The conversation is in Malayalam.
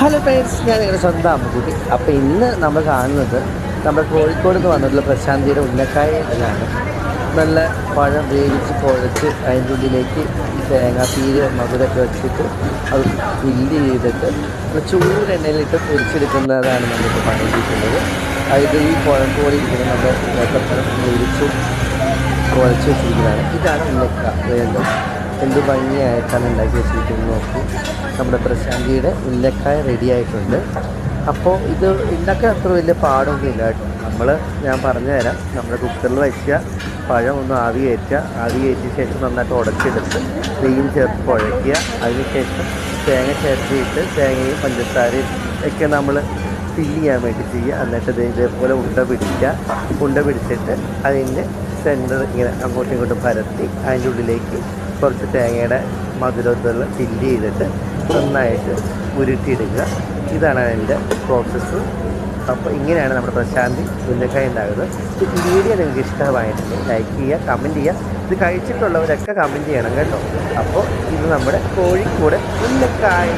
ഹലോ ഫ്രണ്ട്സ് ഞാൻ നിങ്ങളുടെ സ്വന്തം അമ്മക്കുട്ടി. അപ്പോൾ ഇന്ന് നമ്മൾ കാണുന്നത് നമ്മുടെ കോഴിക്കോട് നിന്ന് വന്നിട്ടുള്ള പ്രശാന്തിയുടെ ഉന്നക്കായ ഇതിലാണ് നല്ല പഴം വേവിച്ച് കുഴച്ച് അതിന്റെ ഉള്ളിലേക്ക് തേങ്ങ തേങ്ങാപ്പീര് മധുരമൊക്കെ വെച്ചിട്ട് അത് ഫില്ല് ചെയ്തിട്ട് ഒരു ചൂട് എണ്ണയിലിട്ട് പൊരിച്ചെടുക്കുന്നതാണ് നമുക്ക് പണിയിരിക്കുന്നത് അതായത് ഈ കുഴമ്പോടെ ഇരിക്കുന്നത് നമ്മുടെ ഏത്തപ്പഴം വേവിച്ച് കുഴച്ച് വെച്ചിരിക്കുന്നതാണ്. ഇതാണ് ഉന്നക്ക വേണ്ടത്. എന്ത് ഭംഗിയായിട്ടാണ് ഉണ്ടാക്കി വെച്ചിരിക്കുന്നത് നോക്കൂ. നമ്മുടെ പ്രശാന്തിയുടെ ഉന്നക്കായ റെഡി ആയിട്ടുണ്ട്. അപ്പോൾ ഇത് ഉണ്ടാക്കാൻ അത്ര വലിയ പാടൊന്നും ഇല്ല നമ്മൾ ഞാൻ പറഞ്ഞു തരാം നമ്മുടെ കുക്കറിൽ വെച്ച പഴം ഒന്ന് ആവി കയറ്റുക. ആവി കയറ്റിയ ശേഷം നന്നായിട്ട് ഉടച്ചെടുത്ത് നെയ്യും ചേർത്ത് കുഴയ്ക്കുക. അതിനുശേഷം തേങ്ങ ചേർത്തിയിട്ട് തേങ്ങയും പഞ്ചസാരയും ഒക്കെ നമ്മൾ ഫില്ല് ചെയ്യാൻ വേണ്ടി ചെയ്യുക. എന്നിട്ട് ഇത് ഇതേപോലെ ഉണ്ട പിടിക്കുക. ഉണ്ട പിടിച്ചിട്ട് അതിന്റെ സെന്റർ ഇങ്ങനെ അങ്ങോട്ടും ഇങ്ങോട്ടും പരത്തി അതിന്റെ ഉള്ളിലേക്ക് കുറച്ച് തേങ്ങയുടെ മധുരത്തുള്ള ഫില്ല് ചെയ്തിട്ട് നന്നായിട്ട് ഉരുട്ടിയിടുക. ഇതാണ് അതിന്റെ പ്രോസസ്സ് അപ്പോൾ ഇങ്ങനെയാണ് നമ്മുടെ പ്രശാന്തി ഉന്നക്കായ ഉണ്ടാകുന്നത്. ഈ വീഡിയോ നിങ്ങൾക്ക് ഇഷ്ടമായിട്ടുണ്ടെങ്കിൽ ലൈക്ക് ചെയ്യുക കമന്റ് ചെയ്യുക. ഇത് കഴിച്ചിട്ടുള്ളവരൊക്കെ കമന്റ് ചെയ്യണം കേട്ടോ. അപ്പോൾ ഇത് നമ്മുടെ കോഴിക്കോട് ഉന്നക്കായ.